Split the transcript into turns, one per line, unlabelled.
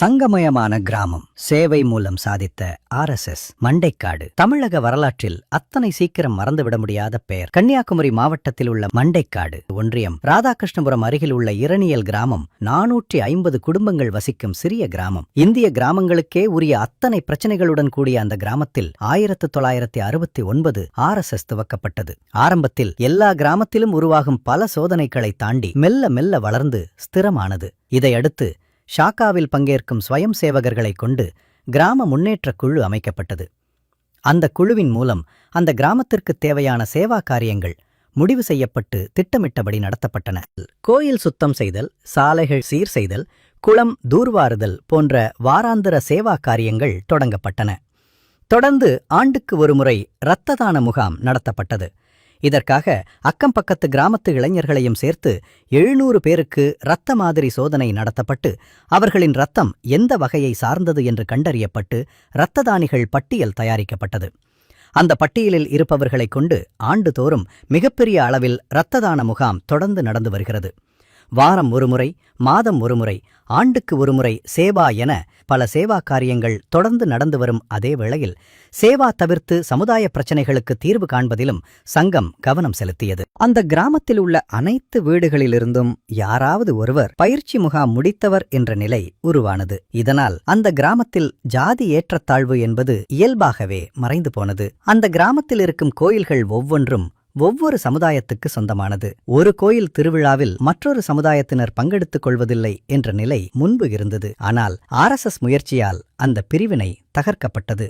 சங்கமயமான கிராமம். சேவை மூலம் சாதித்த ஆர்எஸ்எஸ் மண்டைக்காடு. தமிழக வரலாற்றில் அத்தனை சீக்கிரம் மறந்துவிட முடியாத பெயர். கன்னியாகுமரி மாவட்டத்தில் உள்ள மண்டைக்காடு ஒன்றியம். ராதாகிருஷ்ணபுரம் அருகில் உள்ள இரணியல் கிராமம். நானூற்றி ஐம்பது குடும்பங்கள் வசிக்கும் சிறிய கிராமம். இந்திய கிராமங்களுக்கே உரிய அத்தனை பிரச்சனைகளுடன் கூடிய அந்த கிராமத்தில் ஆயிரத்து தொள்ளாயிரத்தி அறுபத்தி ஒன்பது ஆர்எஸ்எஸ் துவக்கப்பட்டது. ஆரம்பத்தில் எல்லா கிராமத்திலும் உருவாகும் பல சோதனைகளை தாண்டி மெல்ல மெல்ல வளர்ந்து ஸ்திரமானது. இதையடுத்து ஷாக்காவில் பங்கேற்கும் ஸ்வயம் சேவகர்களைக் கொண்டு கிராம முன்னேற்றக் குழு அமைக்கப்பட்டது. அந்த குழுவின் மூலம் அந்த கிராமத்திற்குத் தேவையான சேவா காரியங்கள் முடிவு செய்யப்பட்டு திட்டமிட்டபடி நடத்தப்பட்டன. கோயில் சுத்தம் செய்தல் சாலைகள் சீர் செய்தல் குளம் தூர்வாறுதல் போன்ற வாராந்திர சேவா காரியங்கள் தொடங்கப்பட்டன. தொடர்ந்து ஆண்டுக்கு ஒருமுறை இரத்த தான முகாம் நடத்தப்பட்டது. இதற்காக அக்கம் பக்கத்து கிராமத்து இளைஞர்களையும் சேர்த்து எழுநூறு பேருக்கு இரத்த மாதிரி சோதனை நடத்தப்பட்டு அவர்களின் இரத்தம் எந்த வகையை சார்ந்தது என்று கண்டறியப்பட்டு இரத்ததானிகள் பட்டியல் தயாரிக்கப்பட்டது. அந்த பட்டியலில் இருப்பவர்களைக் கொண்டு ஆண்டுதோறும் மிகப்பெரிய அளவில் இரத்த தான முகாம் தொடர்ந்து நடந்து வருகிறது. வாரம் ஒருமுறை மாதம் ஒருமுறை ஆண்டுக்கு ஒருமுறை சேவா என பல சேவா காரியங்கள் தொடர்ந்து நடந்து வரும் அதே வேளையில் சேவா தவிர்த்து சமுதாய பிரச்சினைகளுக்கு தீர்வு காண்பதிலும் சங்கம் கவனம் செலுத்தியது. அந்த கிராமத்தில் உள்ள அனைத்து வீடுகளிலிருந்தும் யாராவது ஒருவர் பயிற்சி முகாம் முடித்தவர் என்ற நிலை உருவானது. இதனால் அந்த கிராமத்தில் ஜாதி ஏற்றத்தாழ்வு என்பது இயல்பாகவே மறைந்து போனது. அந்த கிராமத்தில் இருக்கும் கோயில்கள் ஒவ்வொன்றும் ஒவ்வொரு சமுதாயத்துக்கு சொந்தமானது. ஒரு கோயில் திருவிழாவில் மற்றொரு சமுதாயத்தினர் பங்கெடுத்துக் கொள்வதில்லை என்ற நிலை முன்பு இருந்தது. ஆனால் ஆர்எஸ்எஸ் முயற்சியால் அந்த பிரிவினை தகர்க்கப்பட்டது.